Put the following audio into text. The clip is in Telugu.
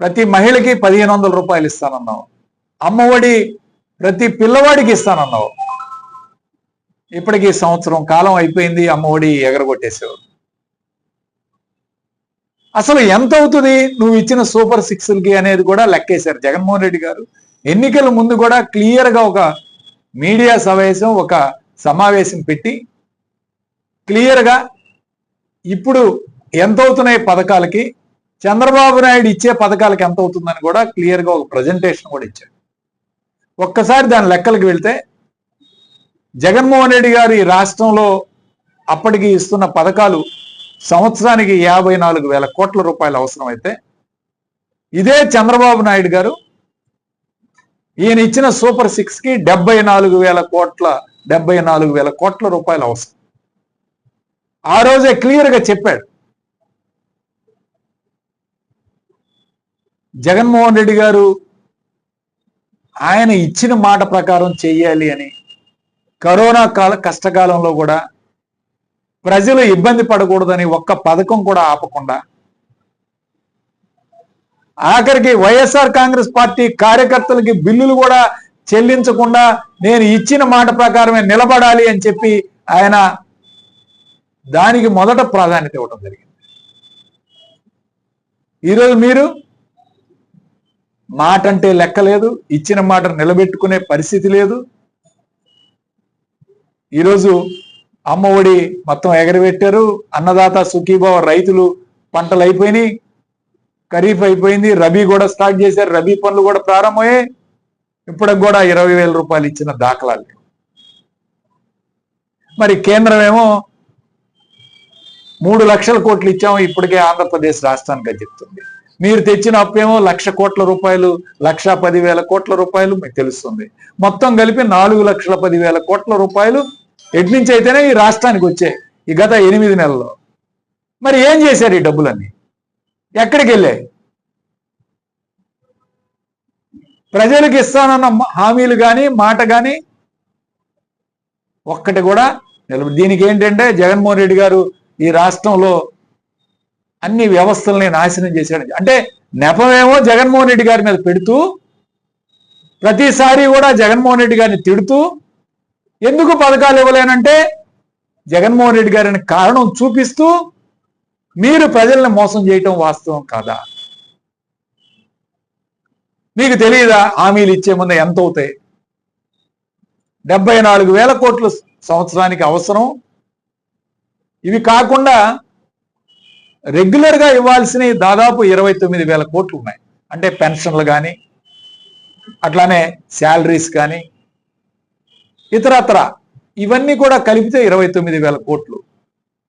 ప్రతి మహిళకి పదిహేను వందల రూపాయలు ఇస్తానన్నావు. అమ్మఒడి ప్రతి పిల్లవాడికి ఇస్తానన్నావు. ఇప్పటికీ సంవత్సరం కాలం అయిపోయింది అమ్మఒడి ఎగరగొట్టేసావు అసలు ఎంత అవుతుంది? నువ్వు ఇచ్చిన సూపర్ సిక్స్లకి అనేది కూడా లెక్కేశారు జగన్మోహన్ రెడ్డి గారు. ఎన్నికల ముందు కూడా క్లియర్గా ఒక మీడియా సమావేశం ఒక సమావేశం పెట్టి క్లియర్గా ఇప్పుడు ఎంత అవుతున్నాయి పథకాలకి? చంద్రబాబు నాయుడు ఇచ్చే పథకాలకు ఎంత అవుతుందని కూడా క్లియర్గా ఒక ప్రజెంటేషన్ కూడా ఇచ్చాడు. ఒక్కసారి దాని లెక్కలకు వెళ్తే జగన్మోహన్ రెడ్డి గారు ఈ రాష్ట్రంలో అప్పటికి ఇస్తున్న పథకాలు సంవత్సరానికి యాభై నాలుగు వేల కోట్ల రూపాయలు అవసరమైతే ఇదే చంద్రబాబు నాయుడు గారు ఈయన ఇచ్చిన సూపర్ సిక్స్కి డెబ్బై నాలుగు వేల కోట్ల డెబ్బై నాలుగు వేల కోట్ల రూపాయలు అవసరం. ఆ రోజే క్లియర్గా చెప్పాడు. జగన్మోహన్ రెడ్డి గారు ఆయన ఇచ్చిన మాట ప్రకారం చెయ్యాలి అని కరోనా కాల కష్టకాలంలో కూడా ప్రజలు ఇబ్బంది పడకూడదని ఒక్క పథకం కూడా ఆపకుండా ఆఖరికి వైఎస్ఆర్ కాంగ్రెస్ పార్టీ కార్యకర్తలకి బిల్లులు కూడా చెల్లించకుండా నేను ఇచ్చిన మాట ప్రకారమే నిలబడాలి అని చెప్పి ఆయన దానికి మొదట ప్రాధాన్యత ఇవ్వడం జరిగింది. ఈరోజు మీరు మాట అంటే లెక్క లేదు ఇచ్చిన మాట నిలబెట్టుకునే పరిస్థితి లేదు. ఈరోజు అమ్మ ఒడి మొత్తం ఎగరబెట్టారు అన్నదాత సుఖీభావ రైతులు పంటలు అయిపోయినాయి ఖరీఫ్ అయిపోయింది రబీ కూడా స్టార్ట్ చేశారు రబీ పనులు కూడా ప్రారంభమయ్యాయి. ఇప్పటికి కూడా ఇరవై వేల రూపాయలు ఇచ్చిన దాఖలాలు. మరి కేంద్రం ఏమో మూడు లక్షల కోట్లు ఇచ్చాము ఇప్పటికే ఆంధ్రప్రదేశ్ రాష్ట్రానికి చెప్తుంది. మీరు తెచ్చిన అప్పేమో లక్ష కోట్ల రూపాయలు లక్ష పదివేల కోట్ల రూపాయలు మీకు తెలుస్తుంది. మొత్తం కలిపి నాలుగు లక్షల పదివేల కోట్ల రూపాయలు ఎటు నుంచి అయితేనే ఈ రాష్ట్రానికి వచ్చాయి ఈ గత ఎనిమిది నెలల్లో. మరి ఏం చేశారు ఈ డబ్బులన్నీ? ఎక్కడికి వెళ్ళాయి? ప్రజలకు ఇస్తానన్న హామీలు కానీ మాట కానీ ఒక్కటి కూడా నిలబడి దీనికి ఏంటంటే జగన్మోహన్ రెడ్డి గారు ఈ రాష్ట్రంలో అన్ని వ్యవస్థల్ని నాశనం చేశాడు. అంటే నెపమేమో జగన్మోహన్ రెడ్డి గారి మీద పెడుతూ ప్రతిసారి కూడా జగన్మోహన్ రెడ్డి గారిని తిడుతూ ఎందుకు పథకాలు ఇవ్వలేనంటే జగన్మోహన్ రెడ్డి గారిని కారణం చూపిస్తూ మీరు ప్రజల్ని మోసం చేయటం వాస్తవం కాదా? మీకు తెలియదా? హామీలు ఇచ్చే ముందు ఎంత అవుతాయి? డెబ్బై నాలుగు వేల కోట్లు సంవత్సరానికి అవసరం. ఇవి కాకుండా రెగ్యులర్గా ఇవ్వాల్సినవి దాదాపు ఇరవై తొమ్మిది వేల కోట్లు ఉన్నాయి. అంటే పెన్షన్లు కానీ అట్లానే శాలరీస్ కానీ ఇతరత్ర. ఇవన్నీ కూడా కలిపితే ఇరవై తొమ్మిది వేల కోట్లు.